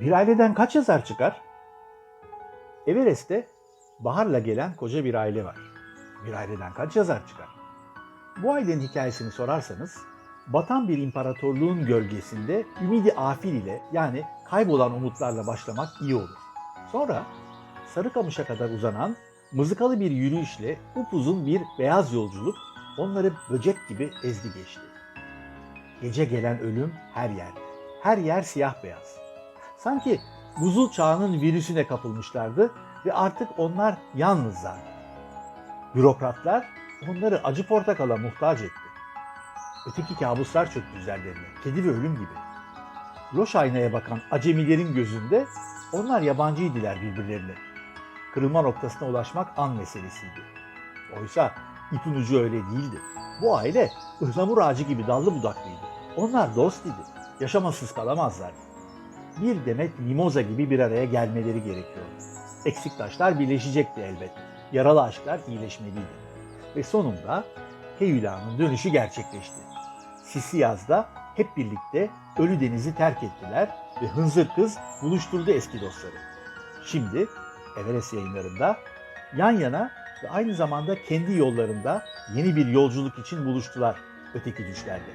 Bir aileden kaç yazar çıkar? Everest'te Bahar'la gelen koca bir aile var. Bir aileden kaç yazar çıkar? Bu ailenin hikayesini sorarsanız, batan bir imparatorluğun gölgesinde ümidi afil ile yani kaybolan umutlarla başlamak iyi olur. Sonra Sarıkamış'a kadar uzanan mızıkalı bir yürüyüşle upuzun bir beyaz yolculuk onları böcek gibi ezdi geçti. Gece gelen ölüm her yerde. Her yer siyah beyaz. Sanki buzul çağının virüsüne kapılmışlardı ve artık onlar yalnızlardı. Bürokratlar onları acı portakala muhtaç etti. Öteki kabuslar çöktü üzerlerine, kedi ve ölüm gibi. Loş aynaya bakan acemilerin gözünde onlar yabancıydılar birbirlerine. Kırılma noktasına ulaşmak an meselesiydi. Oysa ipin ucu öyle değildi. Bu aile ıhlamur ağacı gibi dallı budaklıydı. Onlar dost idi. Yaşamasız kalamazlardı. Bir demet mimoza gibi bir araya gelmeleri gerekiyordu. Eksik taşlar birleşecekti elbet. Yaralı aşklar iyileşmeliydi. Ve sonunda Heyula'nın dönüşü gerçekleşti. Sisi yazda hep birlikte Ölü Deniz'i terk ettiler ve Hınzır Kız buluşturdu eski dostları. Şimdi Everest yayınlarında yan yana ve aynı zamanda kendi yollarında yeni bir yolculuk için buluştular öteki düşlerde.